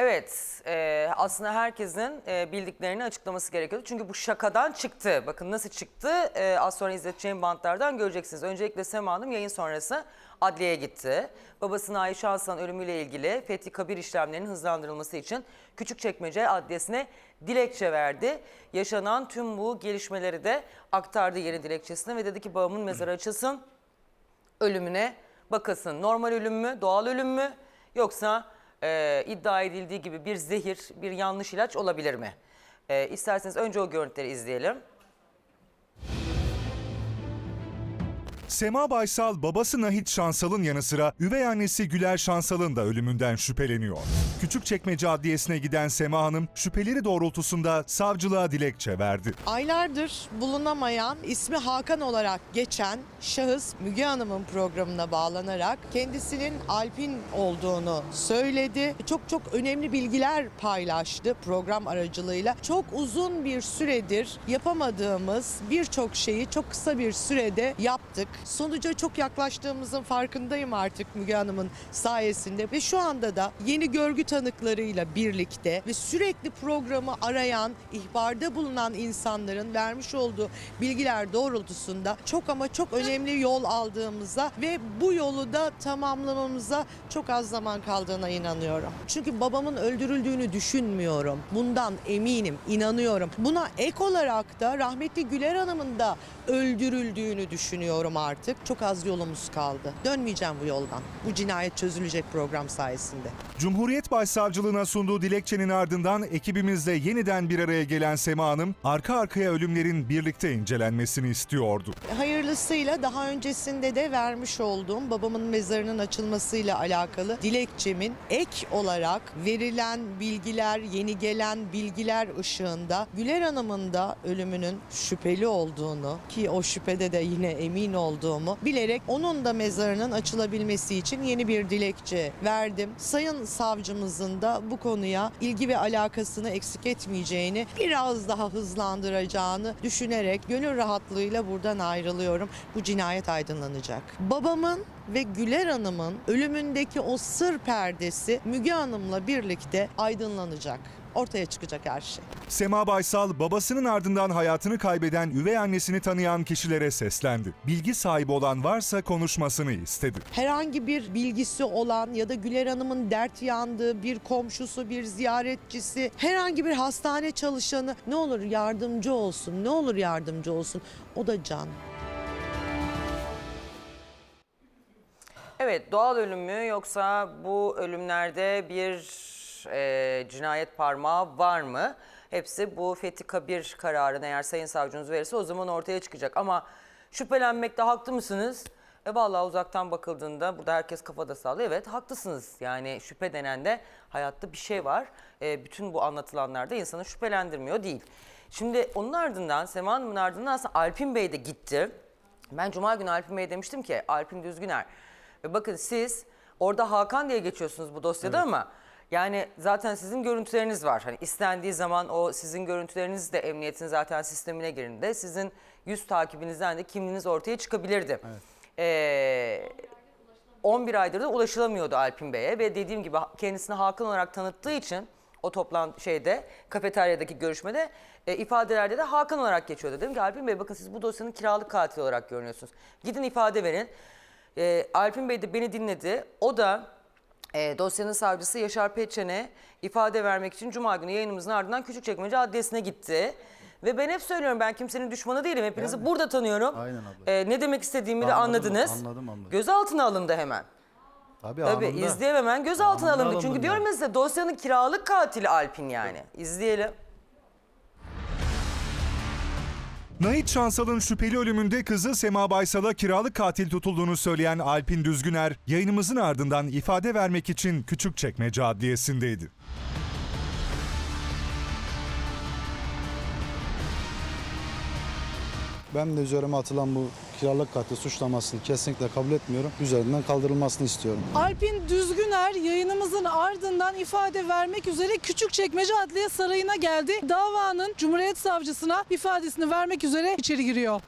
Evet, e, aslında herkesin e, bildiklerini açıklaması gerekiyordu. Çünkü bu şakadan çıktı. Bakın nasıl çıktı e, az sonra izleteceğim bantlardan göreceksiniz. Öncelikle Sema Hanım yayın sonrası adliyeye gitti. Babasının Ayşe Hasan ölümüyle ilgili Fethi Kabir işlemlerinin hızlandırılması için Küçükçekmece Adliyesi'ne dilekçe verdi. Yaşanan tüm bu gelişmeleri de aktardı yeni dilekçesine ve dedi ki babamın mezarı açılsın ölümüne bakasın. Normal ölüm mü, doğal ölüm mü yoksa e, iddia edildiği gibi bir zehir, bir yanlış ilaç olabilir mi? E, isterseniz önce o görüntüleri izleyelim. Sema Baysal babası Nahit Şansal'ın yanı sıra üvey annesi Güler Şansal'ın da ölümünden şüpheleniyor. Küçükçekmece Adliyesi'ne giden Sema Hanım şüpheleri doğrultusunda savcılığa dilekçe verdi. Aylardır bulunamayan ismi Hakan olarak geçen şahıs Müge Hanım'ın programına bağlanarak kendisinin Alpin olduğunu söyledi. Çok çok önemli bilgiler paylaştı program aracılığıyla. Çok uzun bir süredir yapamadığımız birçok şeyi çok kısa bir sürede yaptık. Sonuca çok yaklaştığımızın farkındayım artık Müge Hanım'ın sayesinde ve şu anda da yeni görgü tanıklarıyla birlikte ve sürekli programı arayan, ihbarda bulunan insanların vermiş olduğu bilgiler doğrultusunda çok ama çok önemli yol aldığımıza ve bu yolu da tamamlamamıza çok az zaman kaldığına inanıyorum. Çünkü babamın öldürüldüğünü düşünmüyorum. Bundan eminim, inanıyorum. Buna ek olarak da rahmetli Güler Hanım'ın da öldürüldüğünü düşünüyorum artık. Çok az yolumuz kaldı. Dönmeyeceğim bu yoldan. Bu cinayet çözülecek program sayesinde. Cumhuriyet Başsavcılığına sunduğu dilekçenin ardından ekibimizle yeniden bir araya gelen Sema Hanım arka arkaya ölümlerin birlikte incelenmesini istiyordu. Hayırlısıyla daha öncesinde de vermiş olduğum babamın mezarının açılmasıyla alakalı dilekçemin ek olarak verilen bilgiler, yeni gelen bilgiler ışığında Güler Hanım'ın da ölümünün şüpheli olduğunu ki o şüphede de yine emin olduğumu bilerek onun da mezarının açılabilmesi için yeni bir dilekçe verdim. Sayın savcımızın da bu konuya ilgi ve alakasını eksik etmeyeceğini, biraz daha hızlandıracağını düşünerek gönül rahatlığıyla buradan ayrılıyorum. Bu cinayet aydınlanacak. Babamın ve Güler Hanım'ın ölümündeki o sır perdesi Müge Hanım'la birlikte aydınlanacak. Ortaya çıkacak her şey. Sema Baysal babasının ardından hayatını kaybeden üvey annesini tanıyan kişilere seslendi. Bilgi sahibi olan varsa konuşmasını istedi. herhangi bir bilgisi olan ya da Güler Hanım'ın dert yandığı bir komşusu, bir ziyaretçisi, herhangi bir hastane çalışanı ne olur yardımcı olsun, ne olur yardımcı olsun. O da can. Evet, doğal ölüm mü yoksa bu ölümlerde bir e, cinayet parmağı var mı? Hepsi bu Fethi Kabir kararını eğer Sayın Savcınız verirse o zaman ortaya çıkacak. Ama şüphelenmekte haklı mısınız? E vallahi uzaktan bakıldığında burada herkes kafada sallıyor. Evet haklısınız. Yani şüphe denen de hayatta bir şey var. E, bütün bu anlatılanlar da insanı şüphelendirmiyor değil. Şimdi onun ardından Sema Hanım'ın ardından aslında Alpin Bey de gitti. Ben Cuma günü Alpin Bey'e demiştim ki Alpin Düzgüner. Ve bakın siz orada Hakan diye geçiyorsunuz bu dosyada ama yani zaten sizin görüntüleriniz var. Hani istendiği zaman o sizin görüntüleriniz de emniyetin zaten sistemine girdiğinde sizin yüz takibinizden de kimliğiniz ortaya çıkabilirdi. Ee, 11 aydır da ulaşılamıyordu Alpin Bey'e ve dediğim gibi kendisini Hakan olarak tanıttığı için o toplantı şeyde kafeteryadaki görüşmede e, ifadelerde de Hakan olarak geçiyordu. Dedim ki Alpin Bey bakın siz bu dosyanın kiralık katili olarak görünüyorsunuz. Gidin ifade verin. E, Alpin Bey de beni dinledi. O da e, dosyanın savcısı Yaşar Peçen'e ifade vermek için Cuma günü yayınımızın ardından Küçükçekmece Adliyesi'ne gitti. Ve ben hep söylüyorum ben kimsenin düşmanı değilim. Hepinizi burada tanıyorum. Aynen abla. E, ne demek istediğimi de Anladım, anladınız. anladım, anladım. Gözaltına alındı hemen. Tabii, Tabii anında. izleyemem gözaltına Anında alındı. Çünkü diyorum ya size dosyanın kiralık katili Alpin yani. İzleyelim. Nahit Şansal'ın şüpheli ölümünde kızı Sema Baysal'a kiralık katil tutulduğunu söyleyen Alpin Düzgüner, yayınımızın ardından ifade vermek için Küçükçekmece Adliyesi'ndeydi. Ben de üzerime atılan bu kiralık katil suçlamasını kesinlikle kabul etmiyorum. Üzerinden kaldırılmasını istiyorum. Alpin Düzgüner yayınımızın ardından ifade vermek üzere Küçükçekmece Adliye Sarayı'na geldi. Davanın Cumhuriyet Savcısına ifadesini vermek üzere içeri giriyor.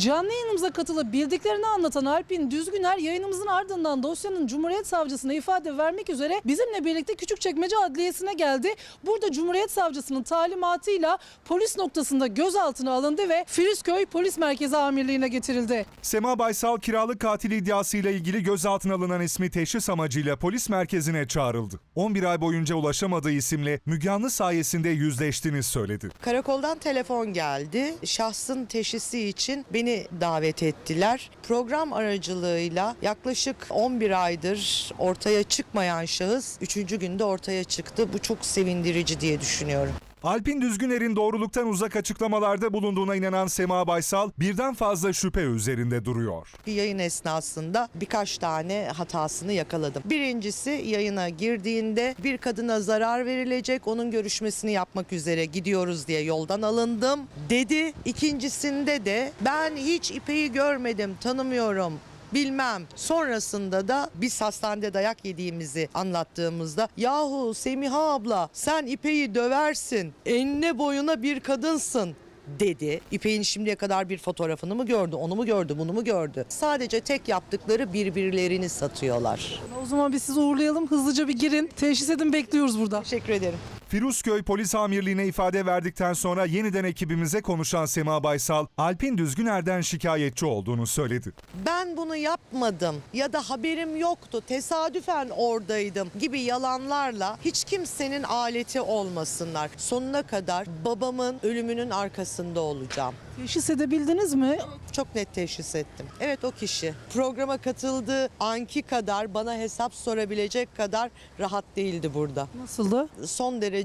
Canlı yayınımıza katılıp bildiklerini anlatan Alpin Düzgüner yayınımızın ardından dosyanın Cumhuriyet Savcısına ifade vermek üzere bizimle birlikte Küçükçekmece Adliyesi'ne geldi. Burada Cumhuriyet Savcısının talimatıyla polis noktasında gözaltına alındı ve Filizköy Polis Merkezi Amirliğine getirildi. Sema Baysal kiralık katil iddiasıyla ilgili gözaltına alınan ismi teşhis amacıyla polis merkezine çağrıldı. 11 ay boyunca ulaşamadığı isimle Müge Anlı sayesinde yüzleştiğini söyledi. Karakoldan telefon geldi. Şahsın teşhisi için beni davet ettiler. Program aracılığıyla yaklaşık 11 aydır ortaya çıkmayan şahıs 3. günde ortaya çıktı. Bu çok sevindirici diye düşünüyorum. Alpin Düzgüner'in doğruluktan uzak açıklamalarda bulunduğuna inanan Sema Baysal birden fazla şüphe üzerinde duruyor. Bir yayın esnasında birkaç tane hatasını yakaladım. Birincisi yayına girdiğinde bir kadına zarar verilecek, onun görüşmesini yapmak üzere gidiyoruz diye yoldan alındım dedi. İkincisinde de ben hiç İpek'i görmedim, tanımıyorum bilmem. Sonrasında da biz hastanede dayak yediğimizi anlattığımızda yahu Semiha abla sen İpek'i döversin. Enine boyuna bir kadınsın dedi. İpek'in şimdiye kadar bir fotoğrafını mı gördü, onu mu gördü, bunu mu gördü? Sadece tek yaptıkları birbirlerini satıyorlar. O zaman biz sizi uğurlayalım. Hızlıca bir girin. Teşhis edin bekliyoruz burada. Teşekkür ederim. Firuzköy Polis Amirliği'ne ifade verdikten sonra yeniden ekibimize konuşan Sema Baysal, Alpin Düzgüner'den şikayetçi olduğunu söyledi. Ben bunu yapmadım ya da haberim yoktu, tesadüfen oradaydım gibi yalanlarla hiç kimsenin aleti olmasınlar. Sonuna kadar babamın ölümünün arkasında olacağım. Teşhis edebildiniz mi? Çok net teşhis ettim. Evet o kişi. Programa katıldığı anki kadar bana hesap sorabilecek kadar rahat değildi burada. Nasıldı? Son derece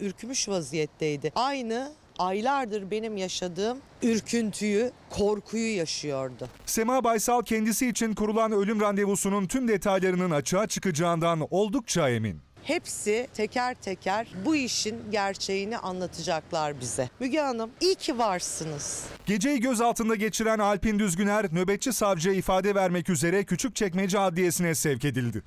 ürkmüş vaziyetteydi. Aynı aylardır benim yaşadığım ürküntüyü, korkuyu yaşıyordu. Sema Baysal kendisi için kurulan ölüm randevusunun tüm detaylarının açığa çıkacağından oldukça emin. Hepsi teker teker bu işin gerçeğini anlatacaklar bize. Müge Hanım iyi ki varsınız. Geceyi gözaltında geçiren Alpin Düzgüner, nöbetçi savcıya ifade vermek üzere Küçükçekmece Adliyesi'ne sevk edildi.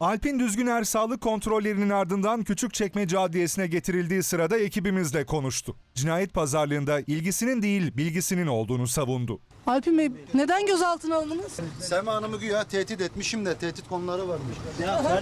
Alpin Düzgüner sağlık kontrollerinin ardından Küçükçekmece Adliyesi'ne getirildiği sırada ekibimizle konuştu. Cinayet pazarlığında ilgisinin değil bilgisinin olduğunu savundu. Alpin Bey neden gözaltına alındınız? Sema Hanım'ı güya tehdit etmişim de tehdit konuları varmış.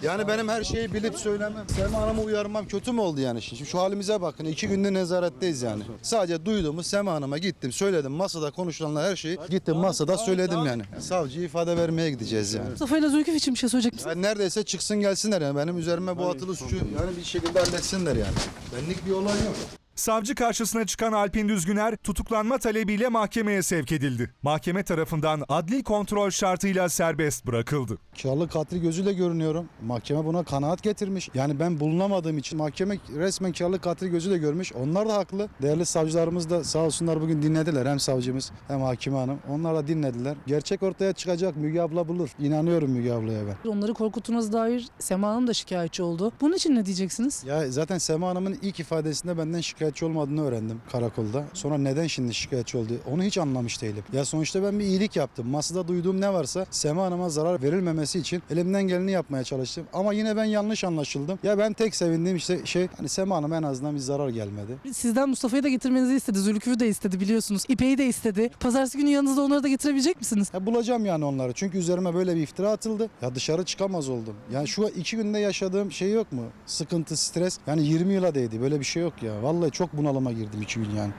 Yani benim her şeyi bilip söylemem. Sema Hanım'ı uyarmam kötü mü oldu yani? Şimdi şu halimize bakın. iki günde nezaretteyiz yani. Sadece duyduğumu Sema Hanım'a gittim söyledim. Masada konuşulanlar her şeyi gittim masada söyledim yani. Savcı ifade vermeye gideceğiz yani. Mustafa ile Zülküf için bir şey söyleyecek misiniz? Yani neredeyse çıksın gelsinler yani. Benim üzerime bu atılı suçu yani bir şekilde halletsinler yani. Benlik bir olay yok. Savcı karşısına çıkan Alpin Düzgüner tutuklanma talebiyle mahkemeye sevk edildi. Mahkeme tarafından adli kontrol şartıyla serbest bırakıldı. Kiralık katil gözüyle görünüyorum. Mahkeme buna kanaat getirmiş. Yani ben bulunamadığım için mahkeme resmen kiralık katil gözüyle görmüş. Onlar da haklı. Değerli savcılarımız da sağ olsunlar bugün dinlediler. Hem savcımız hem hakime hanım. Onlar da dinlediler. Gerçek ortaya çıkacak. Müge abla bulur. İnanıyorum Müge ablaya ben. Onları korkuttuğunuz dair Sema Hanım da şikayetçi oldu. Bunun için ne diyeceksiniz? Ya zaten Sema Hanım'ın ilk ifadesinde benden şikayetçi olmadığını öğrendim karakolda. Sonra neden şimdi şikayetçi oldu onu hiç anlamış değilim. Ya sonuçta ben bir iyilik yaptım. Masada duyduğum ne varsa Sema Hanım'a zarar verilmemesi için elimden geleni yapmaya çalıştım. Ama yine ben yanlış anlaşıldım. Ya ben tek sevindiğim işte şey hani Sema Hanım'a en azından bir zarar gelmedi. Sizden Mustafa'yı da getirmenizi istedi. Zülküf'ü de istedi biliyorsunuz. İpek'i de istedi. Pazartesi günü yanınızda onları da getirebilecek misiniz? Ya bulacağım yani onları. Çünkü üzerime böyle bir iftira atıldı. Ya dışarı çıkamaz oldum. Yani şu iki günde yaşadığım şey yok mu? Sıkıntı, stres. Yani 20 yıla değdi. Böyle bir şey yok ya. Vallahi çok bunalıma girdim iki yani.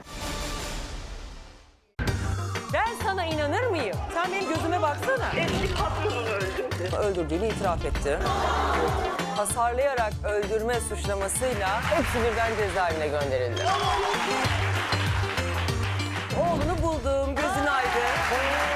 Ben sana inanır mıyım? Sen benim gözüme baksana. Eski patronunu öldürdü. Öldürdüğünü itiraf etti. Hasarlayarak öldürme suçlamasıyla hepsi birden cezaevine gönderildi. Oğlunu buldum, gözün aydın.